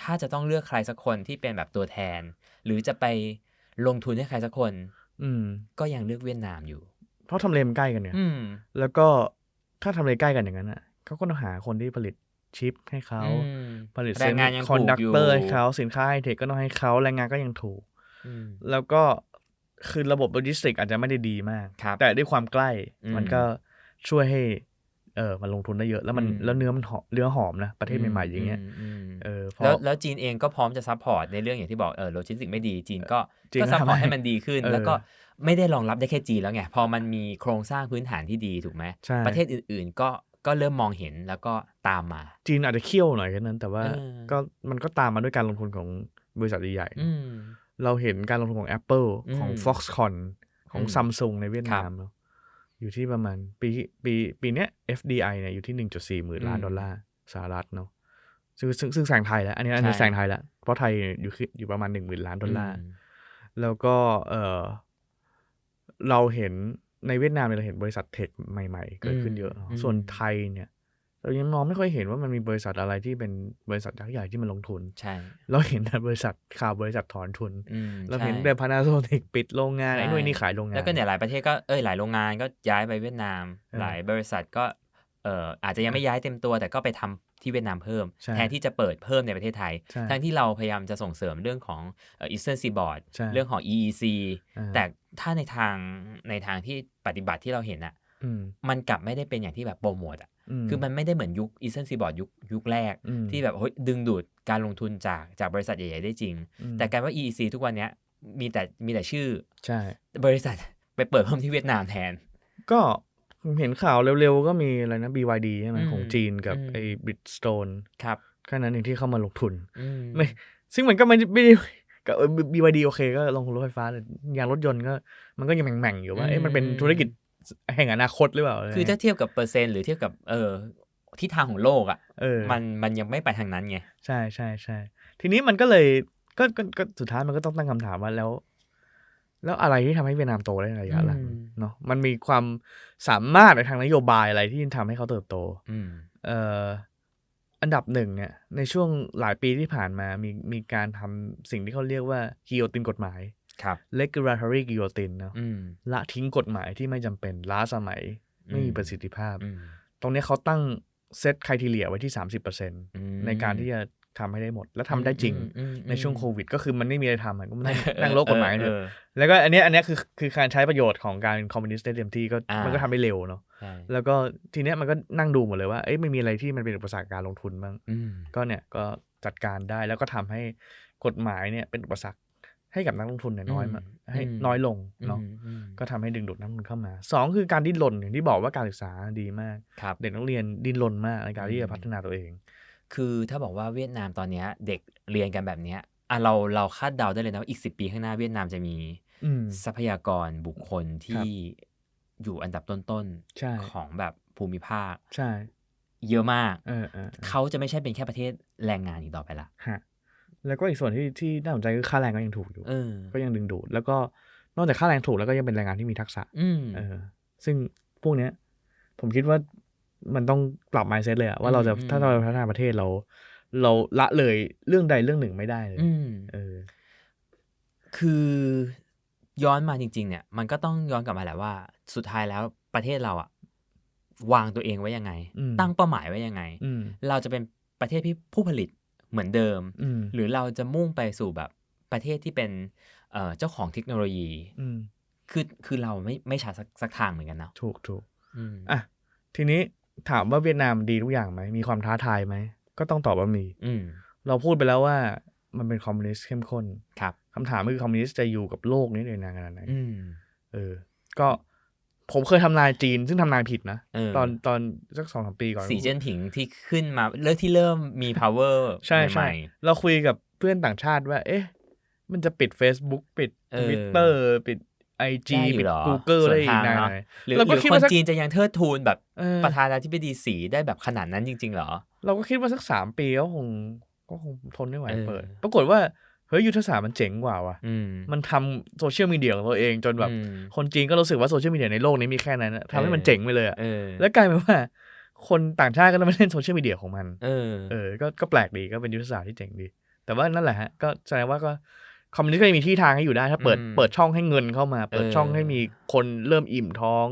ถ้าจะต้องเลือกใครสักคนที่เป็นแบบตัวแทน หรือจะไปลงทุนให้ใครสักคน อืม ก็ยังเลือกเวียดนามอยู่ เพราะทำเลมันใกล้กันเนี่ยอืมแล้วก็ถ้าทำเลใกล้กันอย่างนั้นอะเขาก็ต้องหาคนที่ผลิตชิปให้เขาอืมผลิตแรงงานยังคอนถูกดักอยู่เตอร์ให้เขาสินค้าไฮเทคก็ต้องให้เขาแรงงานก็ยังถูกอืมแล้วก็ คือระบบโลจิสติกอาจจะไม่ได้ดีมากครับแต่ด้วยความใกล้อืมมันก็ช่วยให้เออมันลงทุนได้เยอะแล้วมันอืมแล้วเนื้อมันหอมเนื้อหอมนะประเทศใหม่ๆอย่างเงี้ยมอืมเออเพแล้วราะแล้วจีนเองก็พร้อมจะซัพพอร์ตในเรื่องอย่างที่บอกเออโลจิสติกไม่ดีจีนก็จีนก็ก็ซัพพอร์ตทำให้ให้มันดีขึ้นเออแล้วก็ไม่ได้รองรับได้แค่จีนแล้วไงพอมันมีโครงสร้างพื้นฐานที่ดีถูกไหมใช่ประเทศอื่น ๆ ก็ก็เริ่มมองเห็นแล้วก็ตามมา จีนอาจจะเคี่ยวหน่อยแค่นั้น แต่ว่าเออก็มันก็ตามมาด้วยการลงทุนของบริษัทใหญ่ๆอื เนอะมเราเห็นการลงทุนของ Apple อืมของ Foxconn ของอืม Samsung ในเวียดครันาบมเนาะอยู่ที่ประมาณปีปีปีเนี้ย FDI เนี่ยอยู่ที่หนึ่งจุดสี่หมื่นล้านอืมดอลลาร์สหรัฐเนาะซึ่งซึ่งซึ่งแซงไทยแล้ว อันนี้อันนี้ใช่แซงไทยแล้ว เพราะไทยอยู่คืออยู่ประมาณหนึ่งหมื่นล้านดอลลาร์มแล้วก็เออเราเห็นในเวียดนามเนี่ยเราเห็นบริษัทเทคใหม่ ๆ เกิดขึ้นเยอะเนอะอืมส่วนไทยเนี่ย เรายังมองไม่ค่อยเห็นว่ามันมีบริษัทอะไรที่เป็นบริษัทยักษ์ใหญ่ที่มันลงทุน ใช่ เราเห็นแต่บริษัทข่าวบริษัทถอนทุน อืมเราเห็นใช่ แต่พานาโซนิกปิดโรงงานใช่ ไอ้นู่นนี่ขายโรงงาน แล้วก็เนี่ยหลายประเทศก็เอ้ยหลายโรงงานก็ย้ายไปเวียดนาม เออหลายบริษัทก็เอ่ออาจจะยังไม่ย้ายเต็มตัว แต่ก็ไปทำที่เวียดนามเพิ่ม ใช่แทนที่จะเปิดเพิ่มในประเทศไทย ใช่ทั้งที่เราพยายามจะส่งเสริมเรื่องของเอ่อ Eastern Seaboard ใช่ เรื่องของ EEC อ่าแต่ถ้าในทางในทางที่ปฏิบัติที่เราเห็นอะอืมมันกลับไม่ได้เป็นอย่างที่แบบโปรโมทอะคือมันไม่ได้เหมือนยุค Eastern Seaboard ยุคยุคแรกอืมที่แบบเฮ้ยดึงดูดการลงทุนจากจากบริษัทใหญ่ ๆ ได้จริงอืมแต่กลารว่า EEC ทุกวันเนี้ยมีแต่มีแต่ชื่อ ใช่ บริษัทไปเปิดเพิ่มที่เวียดนามแทน ก็ผมเห็นข่าวเร็วๆ ก็มีอะไรนะ BYD ใช่ไหมอืมของจีนกับอืมไอ้ Bridgestone ครับแค่นั้นเองที่เข้ามาลงทุนอืมไม่ซึ่งมันก็ไม่ได้ไม่ได้ก็เออ BYD โอเคก็ลงทุนรถไฟฟ้าแต่ยางรถยนต์ก็ มันก็ยังแหม่งๆอยู่ว่าเอ๊ะมันเป็นธุรกิจ แห่งอนาคตหรือเปล่าะไรคือถ้าเทียบกับเปอร์เซ็นต์หรือเทียบกับเออทิศทางของโลกอะเออมันมันยังไม่ไปทางนั้นไง ใช่ใช่ใช่ทีนี้มันก็เลยก็ก็ก็สุดท้ายมันก็ต้องตั้งคำถามว่าแล้ว แล้วอะไรที่ทำให้เวียดนามโตได้ในระยะหลังอืมเนาะมันมีความสามารถในทางนโยบายอะไรที่ทำให้เขาเติบโตอืมเอ่ออันดับหนึ่งเนี่ยในช่วงหลายปีที่ผ่านมามีมีการทำสิ่งที่เขาเรียกว่ากิโยตินกฎหมาย ครับ regulatory guillotine เนาะอืมละทิ้งกฎหมายที่ไม่จำเป็นล้าสมัย ไม่มีอืมประสิทธิภาพอืมตรงเนี้ยเขาตั้งเซตคุณทีเลียไว้ที่ 30%อืมในการที่จะทำให้ได้หมด และทำได้จริงอืมอืมในช่วงโควิด ก็คือมันไม่มีอะไรทำอะก็นั่งนั่งโลกกฎหมายเถเออะอแล้วก็อันเนี้ยอันเนี้ยคือคือการใช้ประโยชน์ของการเป็นคอมมิวนิสต์ได้เต็มที่ก็อ่ามัมันก็ทำได้เร็วเนาะใช่แล้วก็ทีเนี้ยมันก็นั่งดูหมดเลยว่าเอ้ยไม่มีอะไรที่มันเป็นอุปสรรคการลงทุนบ้างอืมก็เนี่ยก็จัดการได้แล้วก็ทำให้กฎหมายเนี่ยเป็นอุปสรรค ให้กับนักลงทุนเนี่ยน้อยมากให้น้อยลงเนาะอืมอืมก็ทำให้ดึงดูดนักลงทุนเข้ามาสองคือการดิ้นรนอย่างที่บอกว่าการศึกษาดีมากครับเด็กนักเรียนดิ้นรนมากในการที่อืจะมพัฒนาตัวเอง คือถ้าบอกว่าเวียดนามตอนเนี้ยเด็กเรียนกันแบบเนี้ยอะเราเราคาดเดาได้เลยนะว่าอีกสิปีข้างหน้าเวียดนามจะมีอืมทรัพยากรบุคคลที่อยู่อันดับต้นใช่ๆของแบบภูมิภาคใช่ เยอะมากเออเออเออเขาจะไม่ใช่เป็นแค่ประเทศแรงงานอีกต่อไปละฮะ แล้วก็อีกส่วนที่ที่น่าสนใจคือค่าแรงก็ยังถูกอยู่เออก็ยังดึงดูด แล้วก็นอกจากค่าแรงถูกแล้วก็ยังเป็นแรงงานที่มีทักษะอืมเออ ซึ่งพวกเนี้ย ผมคิดว่ามันต้องปรับ mindset เลยอะว่าเราจะอืมถ้าเราจะพัฒนาประเทศเรา เราละเลยเรื่องใดเรื่องหนึ่งไม่ได้เลยอืมเออ คือย้อนมาจริง ๆ เนี่ย มันก็ต้องย้อนกลับมาแหละว่า สุดท้ายแล้วประเทศเราอะวางตัวเองไว้ยังไงอืมตั้งเป้าหมายไว้ยังไงอืมเราจะเป็นประเทศที่ผู้ผลิต เหมือนเดิมอืมหรือเราจะมุ่งไปสู่แบบประเทศที่เป็นเอ่อเจ้าของเทคโนโลยีอืมคือคือเราไม่ไม่ชัดสักสักทางเหมือนกันเนาะถูกถูกอืมอะทีนี้ถามว่าเวียดนามดีทุกอย่างไหมมีความท้าทายไหมก็ต้องตอบว่ามี อืมเราพูดไปแล้วว่ามันเป็นคอมมิวนิสต์เข้มข้นครับคำถามคือคอมมิวนิสต์จะอยู่กับโลกนี้ได้นานขนาดไหนอืมเออ ก็ ผมเคยทำนายจีน ซึ่งทำนายผิดนะ เออ ตอนตอนสักสองสามปีก่อน สีเจิ้นผิงที่ขึ้นมาเริ่มที่เริ่มมี power ใช่ใหใช่ ม่ เราคุยกับเพื่อนต่างชาติว่า เอ๊ะ มันจะปิด Facebook ปิด เออ Twitter ปิด IG ได้อยู่ปิด เหรอ Google ส่วนได้อีกทางนานเนอะไหนหรือเราหก็รือคิดคนว่าสัก จีนจะยังเทิดทูนแบบเออประธานาธิบดีสีได้แบบขนาดนั้นจริง ๆ เหรอ เราก็คิดว่าสักสามปีก็คงก็คงทนไม่ไหวเออ เปิด ปรากฏว่า เฮ้ยยุทธศาสตร์มันเจ๋งกว่าว่ะอืมมันทำโซเชียลมีเดียของตัวเองจนแบบอืมคนจีนก็รู้สึกว่าโซเชียลมีเดียในโลกนี้มีแค่นั้นอะทำให้มันเออเจ๋งไปเลยอะเออแล้วกลายเป็นว่า คนต่างชาติก็ต้องมาเล่นโซเชียลมีเดียของมัน เออ เออก็ก็แปลกดีก็เป็นยุทธศาสตร์ที่เจ๋งดี แต่ว่านั่นแหละฮะก็แสดงว่าก็คอมมิวนิสต์ก็ยังมีที่ทางให้อยู่ได้ถ้าเปิดอืมเปิดช่องให้เงินเข้ามา เปิดเออช่องให้มีคนเริ่มอิ่มท้อง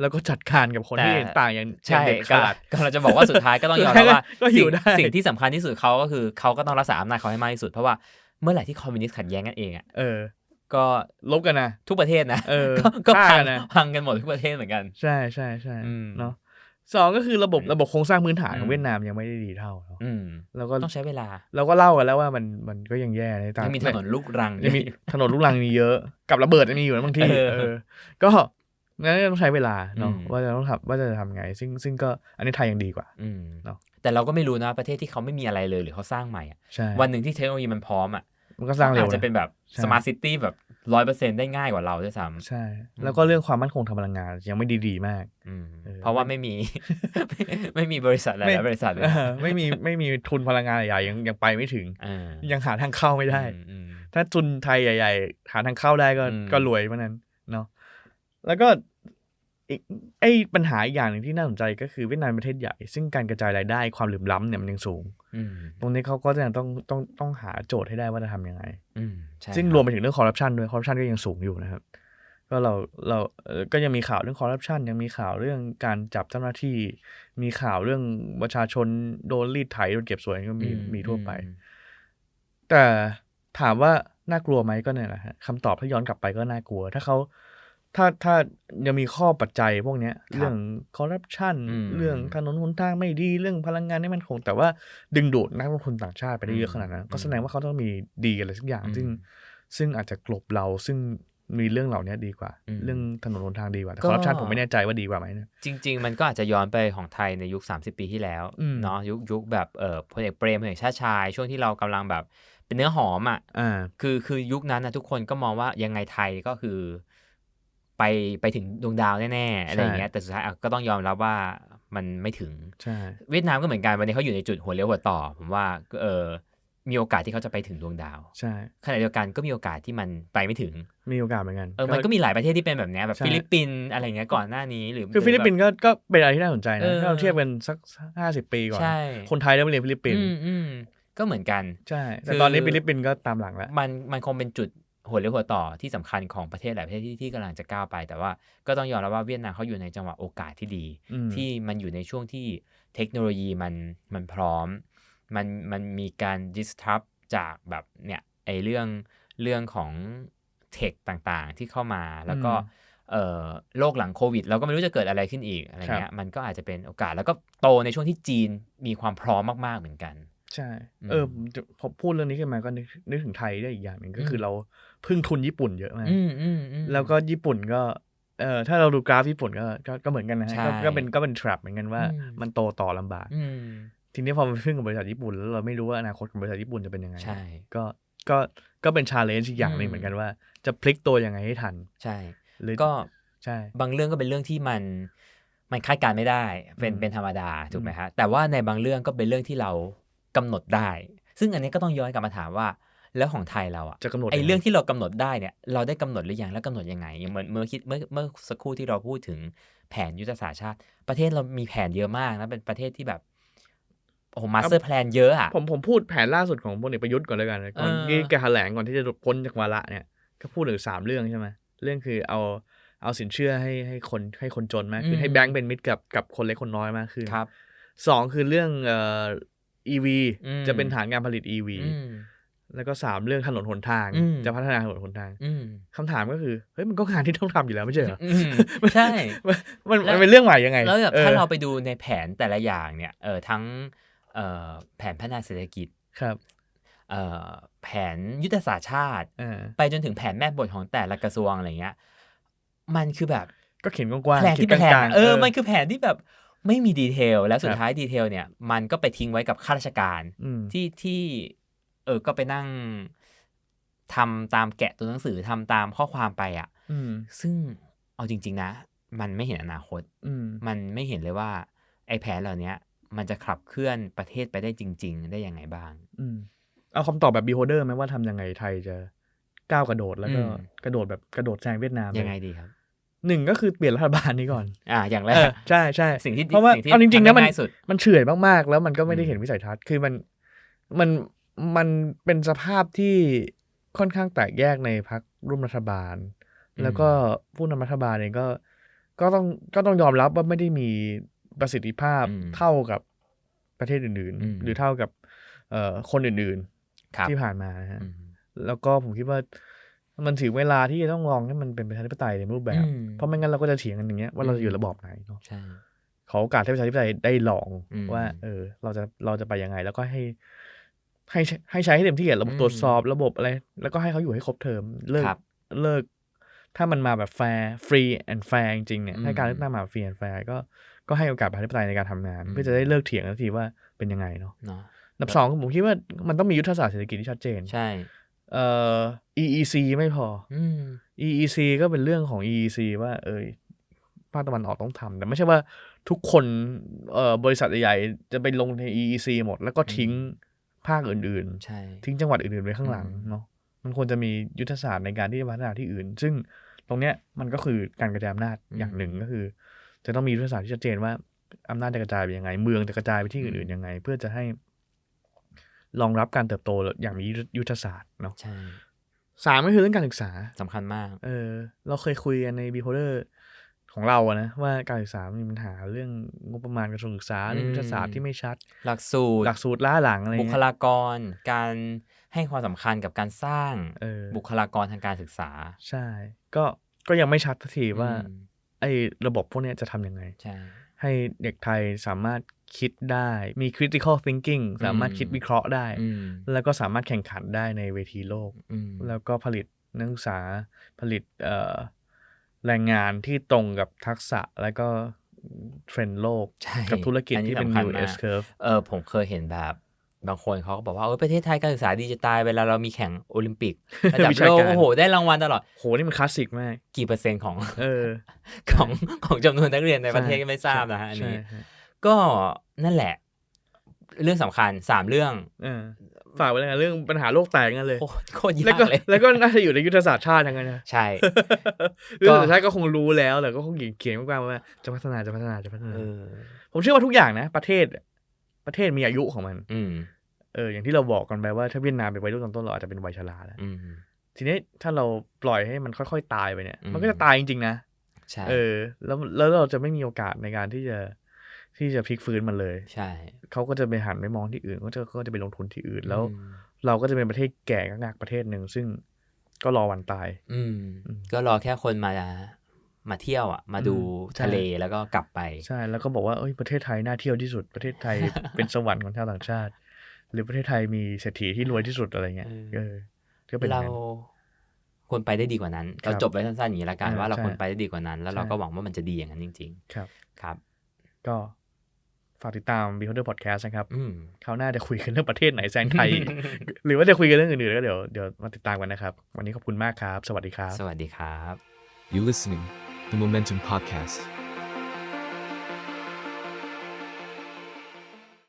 แล้วก็จัดการกับคนแต่ที่เห็นต่างอย่างใช่อย่างเด็ดก็ขาดกำลังจะบอกว่าสุดท้ายก็ต้องยอมรับว่าก็อยู่สิ่งได้สิ่งที่สำคัญที่สุดเขาก็คือเขาก็ต้องรักษาอำนาจเขาให้มากที่สุดเพราะว่า เมื่อไหร่ที่คอมมิวนิสต์ขัดแย้งกันเองอะเออ ก็ลบกันนะทุกประเทศนะเออก็ก็ฆ่าพังกันนะพังกันหมดทุกประเทศเหมือนกัน ใช่ใช่ใช่อืมเนาะสองก็คือระบบระบบโครงสร้างพื้นฐานขออืงมเวียดนามยังไม่ได้ดีเท่าเนอะอืมแล้วก็ต้องใช้เวลา เราก็เล่ากันแล้วว่ามันมันก็ยังแย่ในต่างยังมีถนนลูกรังยังมีถนนลูกรังมีเยอะ กับระเบิดยังมีอยู่นะบางที่เออเออก็งั้นต้องใช้เวลาเนาะอืมว่าจะต้องทำว่าจะทำไง ซึ่งซึ่งก็อันนี้ไทยยังดีกว่าอืมเนอะ แต่เราก็ไม่รู้นะประเทศที่เขาไม่มีอะไรเลยหรือเขาสร้างใหม่อะใช่วันหนึ่งที่เทคโนโลยีมันพร้อมอะมันก็สร้างเร็วอาจจะเป็นแบบใช่สมาร์ทซิตี้แบบร้อยเปอร์เซ็นได้ง่ายกว่าเราด้วยซ้ำใช่ แล้วก็เรื่องความมั่นคงทางพลังงานยังไม่ดีดีๆมากอืมเออเพราะว่าไม่มี ไม่มีบริษัทหลายๆบริษัทเลยเออไม่มีไม่มีทุนพลังงานใหญ่ๆยังยังไปไม่ถึงเออยังหาทางเข้าไม่ได้อืมอืมถ้าทุนไทยใหญ่ ๆ หาทางเข้าได้ก็อืมก็รวยเพราะนั้นเนาะแล้วก็ อีกไอ้ปัญหาอีกอย่างหนึ่งที่น่าสนใจก็คือเวียดนามเป็นประเทศใหญ่ ซึ่งการกระจายรายได้ความเหลื่อมล้ำเนี่ยมันยังสูงอืมตรงนี้เขาก็จะต้องต้องต้องหาโจทย์ให้ได้ว่าจะทำยังไงอืมใช่ซึ่งคบรวมไปถึงเรื่องคอร์รัปชันด้วยคอร์รัปชันก็ยังสูงอยู่นะครับ ก็เราเราเอ่อก็ยังมีข่าวเรื่องคอร์รัปชันยังมีข่าวเรื่องการจับเจ้าหน้าที่ มีข่าวเรื่องประชาชนโดนรีดไถโดนเก็บสวยก็มีอืมีทั่วไปอืมแต่ถามว่าน่ากลัวไหมก็เนี่ยแหละฮะคำตอบถ้าย้อนกลับไปก็น่ากลัว ถ้าเขา ถ้าถ้ายังมีข้อปัจจัยพวกเนี้ย เรื่องคอร์รัปชันอืมเรื่องถนนหนทางไม่ดีเรื่องพลังงานไม่มั่นคง แต่ว่าดึงดูดนักลงทุนต่างชาติไปได้เยอะขนาดนั้น ก็แสดงว่าเขาต้องมีดีอะไรสักอย่างอืมซึ่งซึ่งอาจจะกลบเราซึ่งมีเรื่องเหล่านี้ดีกว่าอืมเรื่องถนนหนทางดีกว่าแต่ก็คอร์รัปชันผมไม่แน่ใจว่าดีกว่าไหมนะจริง ๆ มันก็อาจจะย้อนไปของไทยในยุค 30 ปีที่แล้วอืมเนาะยุคยุคแบบเออพลเอกเปรมพลเอกชาติชายช่วงที่เรากำลังแบบเป็นเนื้อหอมอะอ่าคือคือยุคนั้นนะทุกคนก็มองว่ายังไงไทยก็คือ ไปไปถึงดวงดาวแน่ๆอะไรอย่างเงี้ยแต่สุดท้ายอะก็ต้องยอมรับว่ามันไม่ถึงใช่เวียดนามก็เหมือนกันวันนี้เขาอยู่ในจุดหัวเลี้ยวหัวต่อ ผมว่าเออมีโอกาสที่เขาจะไปถึงดวงดาวใช่ขณะเดียวกันก็มีโอกาสที่มันไปไม่ถึงมีโอกาสเหมือนกันเออมันก็มีหลายประเทศที่เป็นแบบเนี้ยแบบใช่ฟิลิปปินส์อะไรเงี้ยก่อนหน้านี้หรือคือฟิลิปปินส์ก็ก็เป็นอะไรที่น่าสนใจเอนะอถ้าเราเทียบกันสักห้าสิบปีก่อนใช่คนไทยได้ไปเรียนฟิลิปปินส์อืมอืมก็เหมือนกันใช่แต่คือตอนนี้ฟิลิปปินส์ก็ตามหลังแล้วมันมันคงเป็นจุด หัวเลี้ยวหัวต่อที่สำคัญของประเทศหลายประเทศที่ที่กำลังจะก้าวไป แต่ว่าก็ต้องยอมรับว่าเวียดนามเขาอยู่ในจังหวะโอกาสที่ดีอืมที่มันอยู่ในช่วงที่เทคโนโลยีมันมันพร้อม มันมันมีการ disrupt จากแบบเนี่ยไอเรื่องเรื่องของเทคต่างๆ ที่เข้ามาแล้วก็อืมเอ่อโลกหลังโควิด เราก็ไม่รู้จะเกิดอะไรขึ้นอีกอะไรเงี้ยมันก็อาจจะเป็นโอกาสแล้วก็โตในช่วงที่จีนมีความพร้อมมากๆเหมือนกัน ใช่อืมเออผมจะพอพูดเรื่องนี้ขึ้นมาก็นึกนึกถึงไทยได้อีกอย่างหนึ่งก็คือมเราพึ่งทุนญี่ปุ่นเยอะมากอืมอืมอืมแล้วก็ญี่ปุ่นก็เออถ้าเราดูกราฟญี่ปุ่นก็ก็ก็เหมือนกันนะฮะใช่ก็ก็เป็นก็เป็น trap เหมือนกันว่าอืมมันโตต่อลำบากอืมทีนี้พอมาพึ่งกับบริษัทญี่ปุ่นแล้วเราไม่รู้ว่าอนาคตของบริษัทญี่ปุ่นจะเป็นยังไงใช่ก็ก็ก็เป็นชาเลนจ์อีกอย่างหนึ่งอืมเหมือนกันว่า จะพลิกตัวยังไงให้ทัน ใช่หรือก็ใช่บางเรื่องก็เป็นเรื่องที่มันมันคาดการณ์ไม่ได้เป็นอืมเป็นธรรมดาถูกไหมอืมฮะแต่ว่าในบางเรื่องก็เป็นเรื่องที่เรา กำหนดได้ ซึ่งอันนี้ก็ต้องย้อนกลับมาถามว่า แล้วของไทยเราอะจะกำหนดไอยังงเรื่องที่เรากำหนดได้เนี่ยเราได้กำหนดหรือยังแล้วกำหนดยังไงอย่างเหมือนเมื่อคิดเมื่อเมื่อสักครู่ที่เราพูดถึงแผนยุทธศาสตร์ชาติ ประเทศเรามีแผนเยอะมากนะเป็นประเทศที่แบบโอ้โหมาสเตอร์แพลนเยอะอะผมผมพูดแผนล่าสุดของพลเอกประยุทธ์ก่อนเลยกันก่อนเออที่แกแถลงก่อนที่จะพ้นจากวาระเนี่ยก็พูดถึงสามเรื่องใช่ไหมเรื่องคือเอาเอาสินเชื่อให้ให้คนให้คนจนมากขึ้อืนมให้แบงก์เป็นมิตรกับกับคนเล็กคนน้อยมากขึ้นครับสองคือเรื่องเอ่อ EV อืมจะเป็นฐานการผลิต EV อืมแล้วก็สามเรื่องถนนหนทางอืมจะพัฒนาถนนหนทางอืมคำถามก็คือเฮ้ยมันก็งานที่ต้องทำอยู่แล้วไม่ใช่เหรออืมใช่มันมันแล้วมันเป็นเรื่องใหม่ยังไง แล้วแบบออถ้าเราไปดูในแผนแต่ละอย่างเนี่ยเออทั้งเอ่อแผนพัฒนาเศรษฐกิจครับเอ่อแผนยุทธศาสตร์ชาติอ่าไปจนถึงแผนแม่บทของแต่ละกระทรวงอะไรเงี้ย มันคือแบบก็เขียนกว้างๆแผนที่เป็นแผนขียกลางๆเออมันคือแผนที่แบบ ไม่มีดีเทลแล้วสุคดรับท้ายดีเทลเนี่ย มันก็ไปทิ้งไว้กับข้าราชการอืมที่ที่เออก็ไปนั่งทำตามแกะตัวหนังสือทำตามข้อความไปอะอืมซึ่งเอาจริง ๆ นะ มันไม่เห็นอนาคตอืมมันไม่เห็นเลยว่าไอ้แผนเหล่าเนี้ยมันจะขับเคลื่อนประเทศไปได้จริง ๆ ได้ยังไงบ้างอืมเอาคำตอบแบบบีโฮเดอร์ไหมว่าทำยังไงไทยจะก้าวกระโดดแล้วก็อืมกระโดดแบบกระโดดแซงเวียดนามยังไงเลยดีครับ หนึ่งก็คือเปลี่ยนรัฐบาลนี้ก่อน อ่า อย่างแรเอกอใช่ใช่สิ่งที่เพราะว่าสิ่ที่เอาจริงๆนะทำมันได้ง่ายสุดมันเฉื่อยมากๆ แล้วมันก็ไม่ได้อืมเห็นวิสัยทัศน์คือมันมันมันเป็นสภาพที่ค่อนข้างแตกแยกในพักร่วมรัฐบาล แล้วก็ผู้นำรัฐบาลเองก็ ก็ต้องก็ต้องยอมรับว่าไม่ได้มีประสิทธิภาพอืมเท่ากับประเทศอื่นอืมๆหรือเท่ากับ เอ่อคนอื่นครับๆที่ผ่านมานะฮะอืมแล้วก็ผมคิดว่า มันถึงเวลาที่จะต้องลองให้มันเป็นประชาธิปไตยในรูปแบบอืมเพราะไม่งั้นเราก็จะเถียงกันอย่างเงี้ยว่าเราจะอยู่ระบอบไหนเนาะใช่ขอโอกาสให้ประชาธิปไตยได้ลองอืมว่า เออ เราจะเราจะไปยังไง แล้วก็ให้ให้ใช้ให้ใช้ให้เต็มที่อะระบบอืมตรวจสอบระบบอะไร แล้วก็ให้เขาอยู่ให้ครบเทอมเลิกครับเลิก ถ้ามันมาแบบแฟร์ฟรีแอนด์แฟร์จริงๆเนี่ยอืมถ้าการเลือกตั้งมาฟรีแอนด์แฟร์ก็ก็ให้โอกาสประชาธิปไตยในการทำงานอืมเพื่อจะได้เลิกเถียงกันสักทีว่าเป็นยังไงเนาะเนาะอันดับสองผมคิดว่ามันต้องมียุทธศาสตร์เศรษฐกิจที่ชัดเจนใช่ เอ่อ EEC ไม่พออืม EEC ก็เป็นเรื่องของ EEC ว่า เอยภาคตะวันออกต้องทำแต่ไม่ใช่ว่าทุกคนเอ่อบริษัทใหญ่ๆจะไปลงใน EEC หมด แล้วก็ทิ้งภาคอื่นใช่ ๆ ทิ้งจังหวัดอื่นๆไว้ข้างหลังอืมเนาะมันควรจะมียุทธศาสตร์ในการที่จะพัฒนาที่อื่น ซึ่งตรงเนี้ยมันก็คือการกระจายอำนาจอย่างหนึ่งก็คือ จะต้องมียุทธศาสตร์ที่ชัดเจนว่าอำนาจจะกระจายไปยังไง เมืองจะกระจายไปที่อื่นๆยังไง เพื่อจะให้ รองรับการเติบโตอย่างมียุทธศาสตร์เนาะใช่สามก็คือเรื่องการศึกษาสำคัญมาก เออ เราเคยคุยกันในบีโ o เดอร์ของเราอะนะว่าการศึกษามีปัญหาเรื่องงบประมาณกระทรวงศึกษาเรื่องยุทธศาสตร์ที่ไม่ชัด หลักสูตร หลักสูตรล้าหลังอะไรบุคเงี้ยลากร การให้ความสำคัญกับการสร้างเออบุคลากรทางการศึกษา ใช่ ก็ก็ยังไม่ชัดสักทีว่าอืมไอ้ระบบพวกเนี้ยจะทำยังไงใช่ ให้เด็กไทยสามารถคิดได้ มี critical thinking สามารถคิดวิเคราะห์ได้อืมแล้วก็สามารถแข่งขันได้ในเวทีโลกอืมแล้วก็ผลิตนักศึกษาผลิตเอ่อแรงงานที่ตรงกับทักษะแล้วก็เทรนด์โลกใช่กับธุรกิจอัที่เป็นสำคัญ new มาก S curve เออผมเคยเห็นแบบ บางคนเขาก็บอกว่าเออประเทศไทยการศึกษาดีจะตายเวลาเรามีแข่งโอลิมปิกระดับวิชาโลกการโอ้โห ได้รางวัลตลอดโหนี่มันคลาสสิกมาก กี่เปอร์เซ็นต์ของเออของของจำนวนนักเรียนในประเทศก็ไม่ทราบนะฮะอันนี้ใช่ใช่ก็นั่นแหละ เรื่องสำคัญสามเรื่องเออฝากไว้เลยนะเรื่องปัญหาโลกแตกนั่นเลยโอ้โคตรแล้วยากก็เลยแล้วก็น่าจะอยู่ในยุทธศาสตร์ชาติทั้งนั้นนะใช่ยุทธศาสตร์ชาติก็คงรู้แล้วแต่ก็คงเขียนกว้างๆว่าจะพัฒนาจะพัฒนาจะพัฒนาเออผมเชื่อว่าทุกอย่างนะ ประเทศ ประเทศมีอายุของมัน อืมเออ อย่างที่เราบอกกันไปว่าถ้าเวียดนามเป็นวัยรุ่นตอนต้นเราอาจจะเป็นวัยชราแล้วอืมทีนี้ถ้าเราปล่อยให้มันค่อยๆตายไปเนี่ยอืมมันก็จะตายจริงๆนะใช่เออ แล้วแล้วเราจะไม่มีโอกาสในการที่จะที่จะพลิกฟื้นมันเลย ใช่เขาก็จะไปหันไปมองที่อื่นก็จะก็จะไปลงทุนที่อื่นแล้วอืมเราก็จะเป็นประเทศแก่งักๆประเทศหนึ่งซึ่งก็รอวันตาย อืมอืมก็รอแค่คนมา มาเที่ยวอะมาดูอืมใช่ทะเลแล้วก็กลับไป ใช่แล้วก็บอกว่าเอ้ยประเทศไทยน่าเที่ยวที่สุดประเทศไทยเป็นสวรรค์ของชาวต่างชาติ หรือประเทศไทยมีเศรษฐีที่รวยที่สุดอะไรเงี้ยเออเออก็เป็นอย่าเรางนั้นควรไปได้ดีกว่านั้นครัเราบจบไว้สั้นๆอย่างนี้ละกันอ่าว่าเราใช่ควรไปได้ดีกว่านั้น แล้วเราใช่ก็หวังว่ามันจะดีอย่างนั้นจริงครับๆครับ ก็ฝากติดตาม Beholder Podcast นะครับอืมคราวหน้าจะคุยกันเรื่องประเทศไหนแซงไทย หรือว่าจะคุยกันเรื่องอื่นๆก็เดี๋ยวเดี๋ยวมาติดตามกันนะครับ วันนี้ขอบคุณมากครับ สวัสดีครับ สวัสดีครับ You listening, the Momentum Podcast.